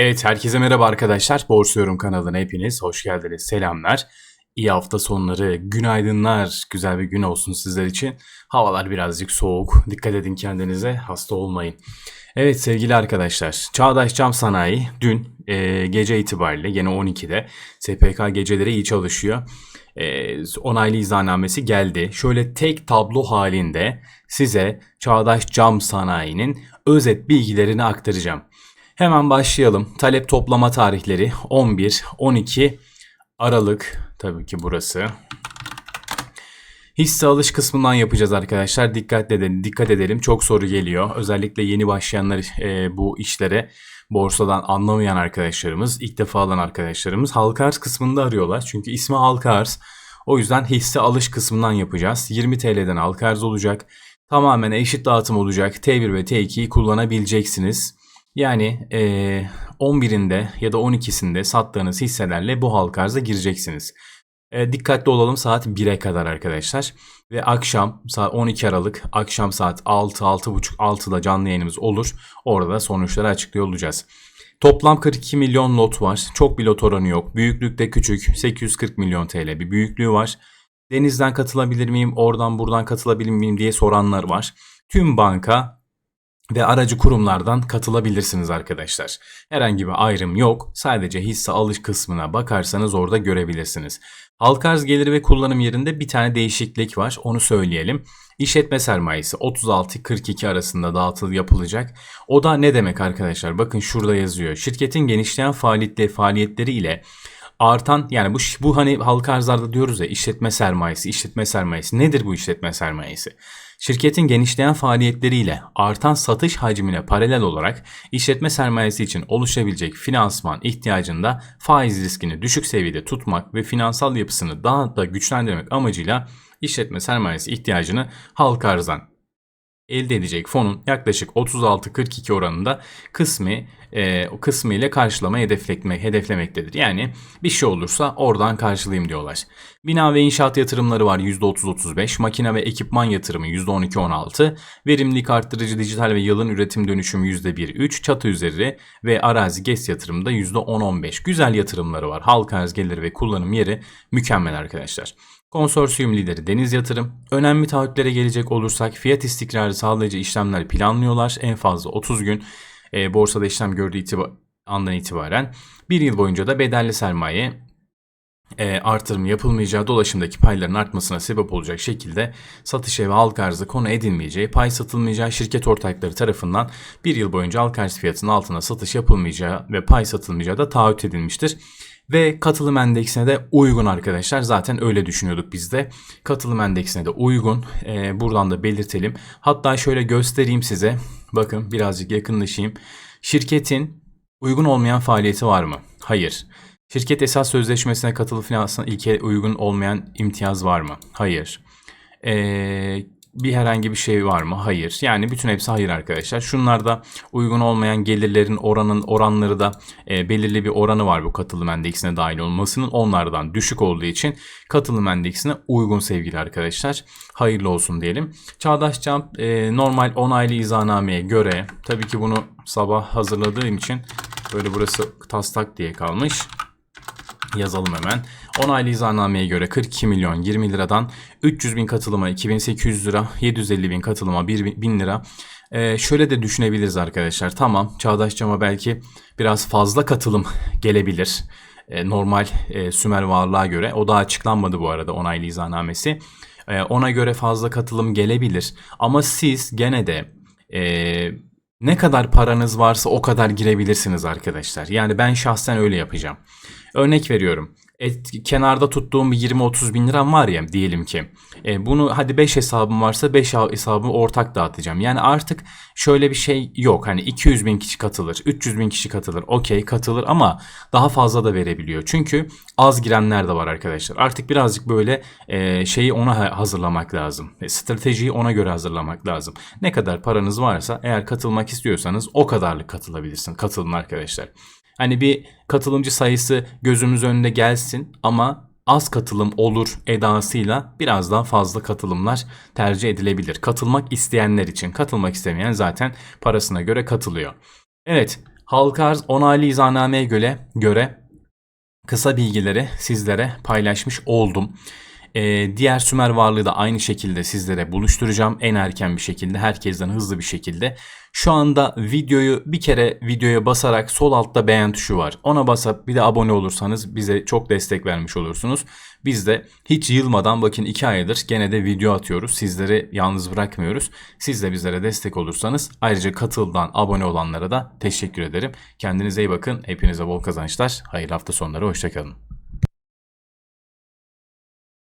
Evet herkese merhaba arkadaşlar. Borsa Yorum kanalına hepiniz hoş geldiniz. Selamlar. İyi hafta sonları, günaydınlar. Güzel bir gün olsun sizler için. Havalar birazcık soğuk. Dikkat edin kendinize. Hasta olmayın. Evet sevgili arkadaşlar. Çağdaş Cam Sanayi dün e, gece itibariyle yine 12'de SPK geceleri iyi çalışıyor. E, onaylı izahnamesi geldi. Şöyle tek tablo halinde size Çağdaş Cam Sanayi'nin özet bilgilerini aktaracağım. Hemen başlayalım. Talep toplama tarihleri 11-12 Aralık tabii ki burası. Hisse alış kısmından yapacağız arkadaşlar. Dikkat edelim, dikkat edelim. Çok soru geliyor. Özellikle yeni başlayanlar e, bu işlere borsadan anlamayan arkadaşlarımız, ilk defa alan arkadaşlarımız halka arz kısmında arıyorlar. Çünkü ismi halka arz. O yüzden hisse alış kısmından yapacağız. 20 TL'den halka arz olacak. Tamamen eşit dağıtım olacak. T1 ve T2'yi kullanabileceksiniz. Yani e, 11'inde ya da 12'sinde sattığınız hisselerle bu halka arza gireceksiniz. E, dikkatli olalım saat 1'e kadar arkadaşlar. Ve akşam saat 12 Aralık akşam saat 6 6.30 6'da canlı yayınımız olur. Orada da sonuçları açıklıyor olacağız. Toplam 42 milyon lot var. Çok bir lot oranı yok. Büyüklük de küçük. 840 milyon TL bir büyüklüğü var. Denizden katılabilir miyim, oradan buradan katılabilir miyim diye soranlar var. Tüm banka ve aracı kurumlardan katılabilirsiniz arkadaşlar. Herhangi bir ayrım yok. Sadece hisse alış kısmına bakarsanız orada görebilirsiniz. Halka arz geliri ve kullanım yerinde bir tane değişiklik var. Onu söyleyelim. İşletme sermayesi 36-42 arasında dağıtıl yapılacak. O da ne demek arkadaşlar? Bakın şurada yazıyor. Şirketin genişleyen faaliyetleri, faaliyetleri ile artan yani bu bu hani halka arzlarda diyoruz ya işletme sermayesi, işletme sermayesi. Nedir bu işletme sermayesi? Şirketin genişleyen faaliyetleriyle artan satış hacmine paralel olarak işletme sermayesi için oluşabilecek finansman ihtiyacında faiz riskini düşük seviyede tutmak ve finansal yapısını daha da güçlendirmek amacıyla işletme sermayesi ihtiyacını halka arzdan elde edecek fonun yaklaşık 36-42 oranında kısmi e, kısmı ile karşılama hedefleme, hedeflemektedir. Yani bir şey olursa oradan karşılayayım diyorlar. Bina ve inşaat yatırımları var %30-35, makine ve ekipman yatırımı %12-16, verimlilik arttırıcı dijital ve yılın üretim dönüşümü %1-3, çatı üzeri ve arazi GES yatırımı da %10-15. Güzel yatırımları var. Halka arz geliri ve kullanım yeri mükemmel arkadaşlar. Konsorsiyum lideri Deniz Yatırım. Önemli taahhütlere gelecek olursak fiyat istikrarı sağlayıcı işlemler planlıyorlar. En fazla 30 gün e, borsada işlem gördüğü itibar andan itibaren bir yıl boyunca da bedelli sermaye e, artırım yapılmayacağı dolaşımdaki payların artmasına sebep olacak şekilde satış ve halk arzı konu edilmeyeceği, pay satılmayacağı şirket ortakları tarafından bir yıl boyunca halk arz fiyatının altına satış yapılmayacağı ve pay satılmayacağı da taahhüt edilmiştir. Ve katılım endeksine de uygun arkadaşlar. Zaten öyle düşünüyorduk biz de. Katılım endeksine de uygun. Ee, buradan da belirtelim. Hatta şöyle göstereyim size. Bakın birazcık yakınlaşayım. Şirketin uygun olmayan faaliyeti var mı? Hayır. Şirket esas sözleşmesine katılı finansına ilke uygun olmayan imtiyaz var mı? Hayır. Ee, bir herhangi bir şey var mı? Hayır. Yani bütün hepsi hayır arkadaşlar. Şunlarda uygun olmayan gelirlerin oranın oranları da e, belirli bir oranı var bu katılım endeksine dahil olmasının. Onlardan düşük olduğu için katılım endeksine uygun sevgili arkadaşlar. Hayırlı olsun diyelim. Çağdaş Cam e, normal onaylı izahnameye göre tabii ki bunu sabah hazırladığım için böyle burası taslak diye kalmış. Yazalım hemen. Onaylı izahnameye göre 42 milyon 20 liradan 300 bin katılıma 2800 lira, 750 bin katılıma 1000 lira. Ee, şöyle de düşünebiliriz arkadaşlar. Tamam Çağdaş Cam'a belki biraz fazla katılım gelebilir. Ee, normal e, Sümer varlığa göre. O da açıklanmadı bu arada onaylı izahnamesi. Ee, ona göre fazla katılım gelebilir. Ama siz gene de e, ne kadar paranız varsa o kadar girebilirsiniz arkadaşlar. Yani ben şahsen öyle yapacağım. Örnek veriyorum. Et, kenarda tuttuğum bir 20-30 bin liram var ya diyelim ki. E, bunu hadi 5 hesabım varsa 5 hesabımı ortak dağıtacağım. Yani artık şöyle bir şey yok. Hani 200 bin kişi katılır, 300 bin kişi katılır. Okey katılır ama daha fazla da verebiliyor. Çünkü az girenler de var arkadaşlar. Artık birazcık böyle e, şeyi ona hazırlamak lazım. E, stratejiyi ona göre hazırlamak lazım. Ne kadar paranız varsa eğer katılmak istiyorsanız o kadarlık katılabilirsin. Katılın arkadaşlar. Hani bir katılımcı sayısı gözümüz önünde gelsin ama az katılım olur edasıyla biraz daha fazla katılımlar tercih edilebilir. Katılmak isteyenler için katılmak istemeyen zaten parasına göre katılıyor. Evet Halka arz onaylı izahnameye göre, göre kısa bilgileri sizlere paylaşmış oldum. Ee, diğer Sümer varlığı da aynı şekilde sizlere buluşturacağım. En erken bir şekilde, herkesten hızlı bir şekilde. Şu anda videoyu bir kere videoya basarak sol altta beğen tuşu var. Ona basıp bir de abone olursanız bize çok destek vermiş olursunuz. Biz de hiç yılmadan bakın 2 aydır gene de video atıyoruz. Sizleri yalnız bırakmıyoruz. Siz de bizlere destek olursanız ayrıca katıldan abone olanlara da teşekkür ederim. Kendinize iyi bakın. Hepinize bol kazançlar. Hayırlı hafta sonları. Hoşçakalın.